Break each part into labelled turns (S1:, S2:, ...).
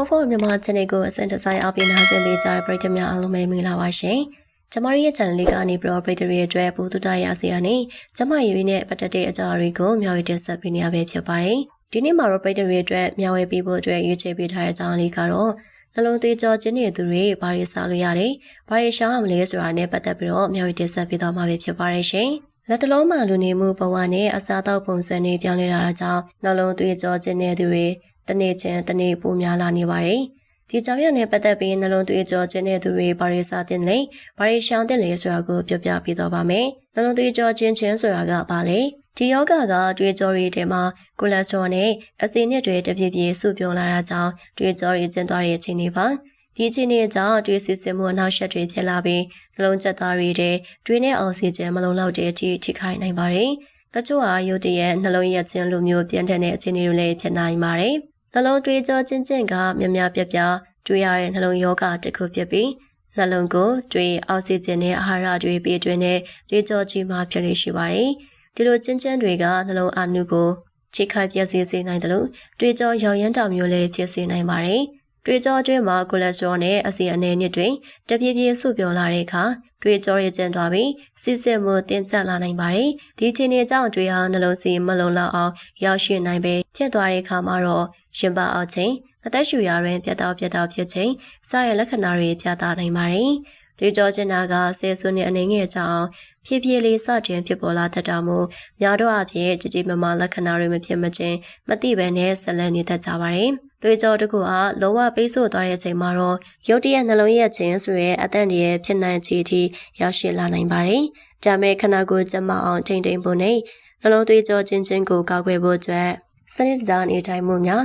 S1: ဖိုးဖိုးမြန်မာ channel ကိုအစင်တစိုင်းအပြင်းနာဆင်ပေးကြတဲ့ပရိသတ်များအားလုံးပဲမင်္ဂလာပါရှင်။ကျမတို့ရဲ့ channel လေးကနေပြီးတော့ပရိသတ်တွေအတွက်ဘုသူတရရစီရနေကျမရေးရင်းနဲ့ပတ်သက်တဲ့အကြောင်းအရာတွေကိုမျှဝေတင်ဆက်ပေးနေရပဲဖြစ်ပါတယ်။ဒီနေ့မှာတော့ပရိသတ်တွေအတွက်မျှဝေပေးဖို့အတွက်ရွေးချယ်ပေးထားတဲ့အကြောင်းလေးကတော့နှလုံးသွေးကြောခြင်းတဲ့သူတွေဘာတွေစားလို့ရတယ်။ဘာတွေရှောင်ရမလဲဆိုတာနဲ့ပတ်သက်ပြီးတော့မျှဝေတင်ဆက်ပေးသွားမှာပဲဖြစ်ပါတယ်ရှင်။လက်တလုံးမှလူနေမှုဘဝနဲ့အစားအသောက်ပုံစံတွေပြောင်းလဲလာတာကြောင့်နှလုံးသွေးကြောခြင်းတဲ့သူတွေ တနေ့ချင်းတနေ့ပိုများလာနေပါတယ်။ဒီကြောင့်ရနဲ့ပတ်သက်ပြီးနှလုံးသွေးကြောခြင်းတဲ့သူတွေဘာတွေစားတင်လဲဘာတွေရှောင်တင်လဲဆိုတာကိုပြောပြပေးတော့ပါမယ်။နှလုံးသွေးကြောခြင်းချင်းဆိုတာကဘာလဲ။ဒီယောဂကတွေးကြောတွေထဲမှာကိုလက်စထရောနဲ့အဆီနစ်တွေတပြည့်ပြည့်စုပြုံလာတာကြောင့်တွေးကြောတွေကျဉ်သွားတဲ့အခြေအနေပါ။ဒီအခြေအနေကြောင့်တွေးစစ်စစ်မှုအနောက်ရှက်တွေဖြစ်လာပြီးနှလုံးချက်သားတွေတဲ့တွေးနဲ့အောက်ဆီဂျင်မလုံလောက်တဲ့အထိထိခိုက်နိုင်ပါတယ်။တချို့ဟာရုတ်တရက်နှလုံးရက်ခြင်းလိုမျိုးပြင်းထန်တဲ့အခြေအနေတွေလည်းဖြစ်နိုင်ပါတယ်။ နှလုံးတွေးကြောချင်းချင်းကမြများပြပြတွေးရတဲ့နှလုံးယောဂတစ်ခုဖြစ်ပြီးနှလုံးကိုတွေးအောက်ဆီဂျင်နဲ့အာဟာရတွေပေးသွင်းတဲ့တွေးကြောကြီးမှဖြစ်နေရှိပါတယ်။ဒီလိုချင်းချင်းတွေကနှလုံးအာနုကိုချိခိုက်ပြည့်စည်စေနိုင်တယ်လို့တွေးကြောရောင်ရမ်းတောင်မျိုးလည်းဖြစ်စေနိုင်ပါတယ်။တွေးကြောအတွင်းမှာကိုလက်စထရောနဲ့အဆီအနေနစ်တွေတပြည့်ပြည့်ဆုပ်ပြောလာတဲ့အခါတွေးကြောရကျန်သွားပြီးစစ်စစ်မှုတင်ကျလာနိုင်ပါတယ်။ဒီချိန်တွေကြောင့်တွေးဟာနှလုံးစီမလုံလောက်အောင်ရောက်ရှိနိုင်ပေဖြစ်သွားတဲ့အခါမှာတော့ ရှင်ပါအောင်ချိန်အသက်ရှူရာတွင်ပြတ်တောက်ပြတ်တောက်ဖြစ်ချိန်စရဲ့လက္ခဏာတွေပြသနိုင်ပါတယ်။ဒီကြောချင်တာကဆယ်စုနှစ်အနေငယ်ကြောင့်ဖြည်းဖြည်းလေးစတင်ဖြစ်ပေါ်လာတတ်တာမို့များတော့အဖြစ်ကြည်ကြည်မမလက္ခဏာတွေမဖြစ်မချင်းမသိဘဲနဲ့ဆက်လက်နေတတ်ကြပါတယ်။တွေကြောတကူကလောဝပိတ်ဆို့သွားတဲ့အချိန်မှာတော့ရုတ်တရက်နှလုံးရက်ခြင်းဆိုရဲအတန်တည်းဖြစ်နိုင်ချေထိရောက်ရှိလာနိုင်ပါတယ်။ဒါမဲ့ခနာကိုကျမအောင်ထိမ့်ထိန်ဖို့နဲ့နှလုံးသွေးကြောချင်းချင်းကိုကောက်ွယ်ဖို့အတွက်စနစ်တကျနေထိုင်မှုများ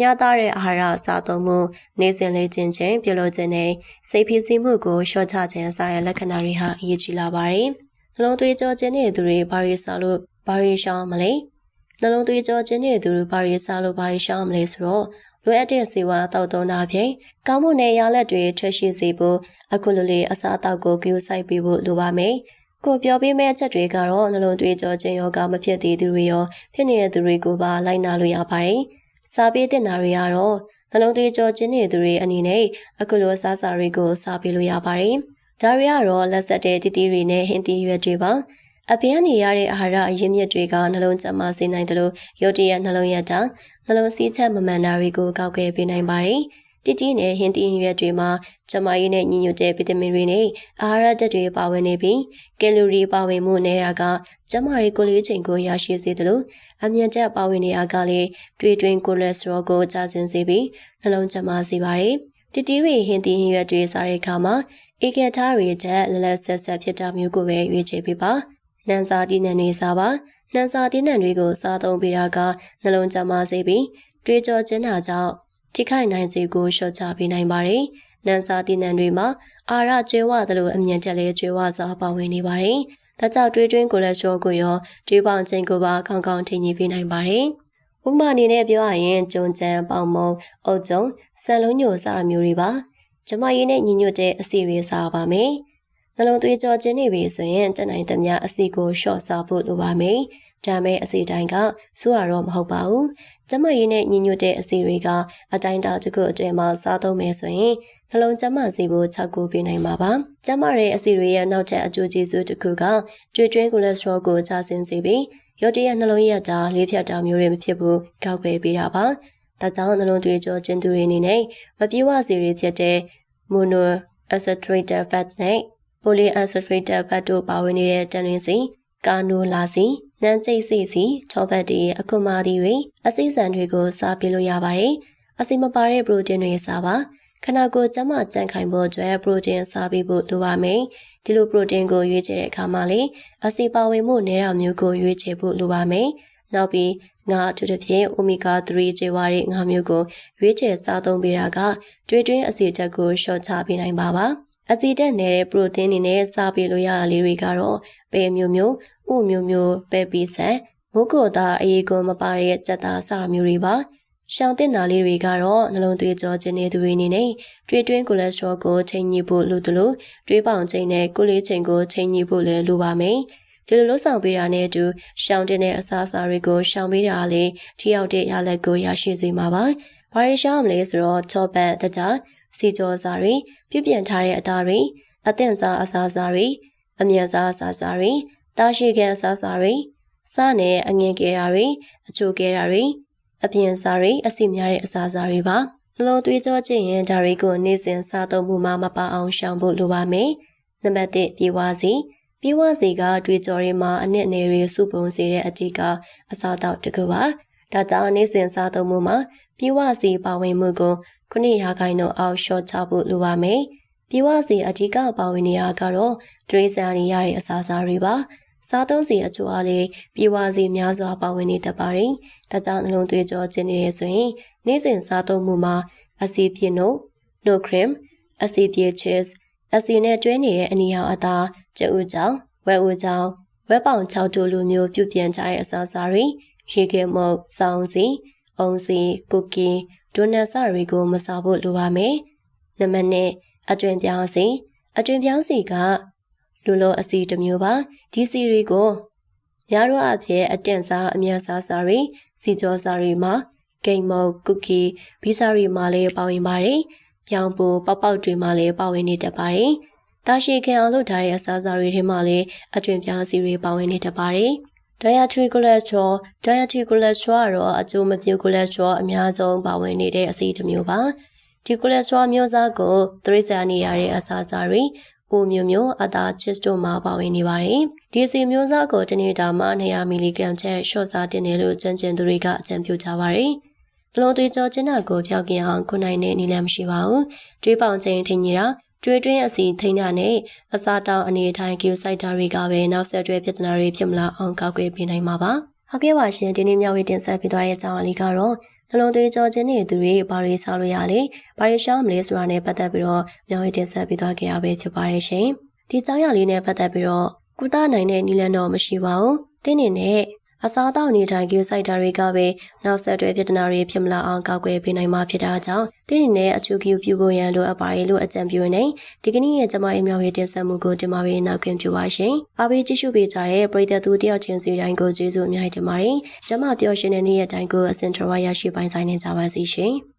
S1: ညသားတဲ့အာဟာရစားသုံးမှုနေစဉ်လေးချင်းချင်းပြုလုပ်ခြင်းနဲ့စိတ်ဖိစီးမှုကိုလျှော့ချခြင်းစတဲ့လက္ခဏာတွေဟာအရေးကြီးလာပါတယ်။နှလုံးသွေးကြောခြင်းတဲ့သူတွေဘာတွေစားလို့ဘာတွေရှောင်မလဲ။နှလုံးသွေးကြောခြင်းတဲ့သူတွေဘာတွေစားလို့ဘာတွေရှောင်မလဲဆိုတော့လိုအပ်တဲ့စေဝါတောက်သုံးတာဖြင့်ကောင်းမွန်တဲ့ရလက်တွေထွက်ရှိစေဖို့အခုလိုလေးအစားအသောက်ကိုကြိုးစိုက်ပေးဖို့လိုပါမယ်။ကိုပြောပေးမယ့်အချက်တွေကတော့နှလုံးသွေးကြောခြင်းယောဂမဖြစ်သေးသူတွေရောဖြစ်နေတဲ့သူတွေကိုပါလိုက်နာလို့ရပါတယ်။ စားပေးတင်တာတွေကတော့နှလုံးသွေးကြောခြင်းနေသူတွေအနေနဲ့အခုလိုအစားအစာတွေကိုစားပေးလို့ရပါတယ်။ဒါတွေကတော့လက်ဆက်တဲ့တီတီတွေနဲ့ဟင်းသီးရွက်တွေပါ။အပြင်နေရတဲ့အာဟာရအရင်းမြစ်တွေကနှလုံးကျန်းမာစေနိုင်တယ်လို့ရုတ်တရက်နှလုံးရတာနှလုံးစည်းချက်မမှန်တာတွေကိုကောက်ကဲပေးနိုင်ပါတယ်။ တီတီနဲ့ဟင်းသီးရွက်တွေမှာကျမကြီးနဲ့ညီညွတ်တဲ့ဗီတာမင်တွေနဲ့အာဟာရဓာတ်တွေပါဝင်နေပြီးကယ်လိုရီပါဝင်မှုနဲ့ရာကကျမတွေကိုလေးချိန်ကိုရရှိစေတယ်လို့အမြင့်တက်ပါဝင်နေရာကလည်းတွေးတွင်းကိုလက်စထရောကိုကျဆင်းစေပြီးနှလုံးကျန်းမာစေပါတယ်။တီတီရီဟင်းသီးဟင်းရွက်တွေစားတဲ့အခါမှာအေကက်ထားတွေတက်လလက်ဆက်ဆက်ဖြစ်တာမျိုးကိုပဲရွေးချယ်ပေးပါ။နှံစာတီးနှံတွေစားပါ။နှံစာတီးနှံတွေကိုစားသုံးပေးတာကနှလုံးကျန်းမာစေပြီးတွေးကြောခြင်းတာကြောင့် ထိခိုက်နိုင်စေကိုလျှော့ချပေးနိုင်ပါတယ်။နန်စာတီနန်တွေမှာအာရကျွဲဝသလိုအမြင့်တက်လဲကျွဲဝစွာပါဝင်နေပါတယ်။ဒါကြောင့်တွေးတွင်းကိုလက်လျှောကိုရောတွေးပေါင်ချင်းကိုပါကောင်းကောင်းထိညီပေးနိုင်ပါတယ်။ဥပမာအနေနဲ့ပြောရရင်ကျုံချံပေါင်မုံအုတ်ကျုံဆန်လုံးညိုစတာမျိုးတွေပါ။ကျမရင်းနဲ့ညီညွတ်တဲ့အစီတွေစားပါမယ်။နှလုံးသွေးကြောခြင်းနေပြီဆိုရင်တက်နိုင်သမျှအစီကိုရှော့စားဖို့လိုပါမယ်။ဒါမဲ့အစီတိုင်းကစိုးရတော့မဟုတ်ပါဘူး။ ကျမရင်းနဲ့ညီညွတ်တဲ့အစီတွေကအတိုင်းတာတစ်ခုအတွင်းမှာစားသုံးမယ်ဆိုရင်နှလုံးကျန်းမာစေဖို့၆ခုပေးနိုင်မှာပါ။ကျန်းမာတဲ့အဆီတွေရဲ့နောက်ထပ်အကျိုးကျေးဇူးတစ်ခုကကြွေကျွင်းကိုလက်စထရောကိုကျဆင်းစေပြီးရုတ်တရက်နှလုံးရက်တာလေးဖြတ်တာမျိုးတွေမဖြစ်ဘူးကောက်ွယ်ပေးတာပါ။ဒါကြောင့်နှလုံးသွေးကြောကျဉ်သူတွေအနေနဲ့မပြေဝစေတွေဖြစ်တဲ့ mono unsaturated fat နဲ့ polyunsaturated fat တို့ပါဝင်နေတဲ့တန်တွင်စီကာနိုလာစီ နန်းကျိတ်စီစီချောဘတ်တီအခုမာတီတွေအစိစံတွေကိုစားပြလို့ရပါတယ်။အစီမပါတဲ့ပရိုတင်းတွေစားပါ။ခန္ဓာကိုယ်ကျန်းမာကြံ့ခိုင်ဖို့အတွက်ပရိုတင်းစားပေးဖို့လိုပါမယ်။ဒီလိုပရိုတင်းကိုရွေးချယ်တဲ့အခါမှာလေအဆီပါဝင်မှုနည်းတာမျိုးကိုရွေးချယ်ဖို့လိုပါမယ်။နောက်ပြီးငါအထူးသဖြင့် omega 3ကျေဝါးတဲ့ငါမျိုးကိုရွေးချယ်စားသုံးပေးတာကတွေးတွင်းအဆီဓာတ်ကိုရှော့ချပေးနိုင်ပါပါ။အဆီဓာတ်နေတဲ့ပရိုတင်းတွေနဲ့စားပေးလို့ရတာလေးတွေကတော့ပဲမျိုးမျိုး ဥမျိုးမျိုးပဲပီဆန်မုတ်ကိုသားအရေးကိုမပါတဲ့ကြက်သားစတာမျိုးတွေပါ။ရှောင်တင်နာလေးတွေကတော့နှလုံးသွေးကြောခြင်းတဲ့သူတွေအနေနဲ့တွေးတွင်းကိုလက်စထရောကိုချိန်ညှိဖို့လိုသလိုတွေးပေါင်ချိန်နဲ့ကိုလေးချိန်ကိုချိန်ညှိဖို့လည်းလိုပါမယ်။ဒီလိုလှုပ်ဆောင်ပေးတာနဲ့အတူရှောင်တင်တဲ့အစားအစာတွေကိုရှောင်ပေးတာလည်းထိရောက်တဲ့ရလဒ်ကိုရရှိစေမှာပါ။ဘာဘာတွေရှောင်းမလဲဆိုတော့ချောပတ်တကြစီကြောစာတွေပြုပြင်ထားတဲ့အသားတွေအသင့်စားအစားစားတွေအမြန်စားအစားစားတွေ တာရှိကန်အစားစားတွေစားနဲ့အငင်ကဲတာတွေအချိုကဲတာတွေအပြင်စားတွေအစီများတဲ့အစားစားတွေပါနှလုံးသွေးကြောကျင့်ရင်ဒါတွေကိုနေ့စဉ်စားသုံးမှုမှာမပါအောင်ရှောင်ဖို့လိုပါမယ်နံပါတ်1ပြေဝစီပြေဝစီကတွေးကြော်တွေမှာအနစ်နယ်တွေစုပုံစေတဲ့အထက်ကအစားတောက်တစ်ခုပါဒါကြောင့်နေ့စဉ်စားသုံးမှုမှာပြေဝစီပါဝင်မှုကိုခုနှစ်ရာခိုင်နှုန်းအောက်လျှော့ချဖို့လိုပါမယ်ပြေဝစီအဓိကပါဝင်နေရကတော့ဒရိစံနေရတဲ့အစားအစာတွေပါ စားသုံးစီအချို့အားလည်းပြေဝစီများစွာပါဝင်နေတတ်ပါတယ်ဒါကြောင့်နှလုံးသွေးကြောကျင်နေရဆိုရင်နေ့စဉ်စားသုံးမှုမှာအစီပြည့်နှုတ် no cream အစီပြည့် cheese အစီနဲ့တွဲနေတဲ့အနီရောင်အသားကျဥကြောင်ဝဲဥကြောင်ဝဲပေါင်6တို့လိုမျိုးပြုပြင်ကြတဲ့အစားအစာတွေရေခဲမုတ်စောင်းစီအုံစီကုကီဒိုနတ်စတွေကိုမစားဖို့လိုပါမယ်နံပါတ်1အကျွင်ပြောင်းစီအကျွင်ပြောင်းစီက လူလိုအစီတစ်မျိုးပါဒီစီတွေကိုများတော့အဖြစ်အတင့်စားအမြန်စားစားတွေစီကြောစားတွေမှာဂိမ်းမုတ်ကုကီဘီစာရီမှာလည်းပါဝင်ပါတယ်ပြောင်းပူပေါက်ပေါက်တွေမှာလည်းပါဝင်နေတတ်ပါတယ်တာရှိခင်အောင်လုပ်ထားတဲ့အစားအစာတွေထဲမှာလည်းအကျွင်ပြောင်းစီတွေပါဝင်နေတတ်ပါတယ် dietary cholesterol dietary cholesterol ကတော့အကျိုးမပြု cholesterol အများဆုံးပါဝင်နေတဲ့အဆီတစ်မျိုးပါဒီ cholesterol မျိုးစားကိုသရိစာနေရတဲ့အစားအစာတွေ ပိုမျိုးမျိုးအသားချစ်တို့မှာပါဝင်နေပါတယ်ဒီစီမျိုးစားကိုတနေ့တာမှာ200မီလီဂရမ်ချက်ရှော့စားတင်တယ်လို့ကျန်းကျင်သူတွေကအကြံပြုကြပါတယ်ဘလုံးသွေးကြောကျင်းတာကိုဖျောက်ကင်အောင်ခုနိုင်တဲ့နည်းလမ်းမရှိပါဘူးတွေးပေါင်ချိန်ထင်ကြီးတာကျွေးတွင်းအစီထိန်းတာနဲ့အစာတောင်အနေထိုင်ကျူစိုက်တာတွေကပဲနောက်ဆက်တွဲပြဿနာတွေဖြစ်မလာအောင်ကောက်ွယ်ပေးနိုင်မှာပါ။ဟုတ်ကဲ့ပါရှင်ဒီနေ့မျှဝေတင်ဆက်ပေးသွားတဲ့အကြောင်းအလေးကတော့ နှလုံးသွေးကြောခြင်းတွေသူတွေဘာတွေစားလို့ရလဲဘာတွေရှောင်မလဲဆိုတာနဲ့ပတ်သက်ပြီးတော့မျှဝေတင်ဆက်ပေးသွားခဲ့ရပဲဖြစ်ပါတယ်ရှင်။ဒီအကြောင်းအရာလေးနဲ့ပတ်သက်ပြီးတော့ကုသနိုင်တဲ့နည်းလမ်းတော့မရှိပါဘူး။တင်းနေနဲ့ အစားအသောက်နေထိုင်ကျူစိုက်တာတွေကပဲနောက်ဆက်တွဲပြဿနာတွေဖြစ်မလာအောင်ကောက်ွယ်ပေးနိုင်မှာဖြစ်တာကြောင့်တင်းနေနဲ့အချူကျူပြုဖို့ရန်လိုအပ်ပါတယ်လို့အကြံပြုနေဒီကနေ့ရဲ့ကျမရဲ့မြောက်ရေးတင်ဆက်မှုကိုတင်ပါပေးနောက်ခင်ပြုပါရှင်။အားပေးကြည့်ရှုပေးကြတဲ့ပရိသတ်သူတယောက်ချင်းစီတိုင်းကိုကျေးဇူးအများကြီးတင်ပါတယ်။ကျမပျော်ရွှင်တဲ့နေ့ရက်တိုင်းကိုအစင်ထရဝရရှိပိုင်ဆိုင်နေကြပါစီရှင်။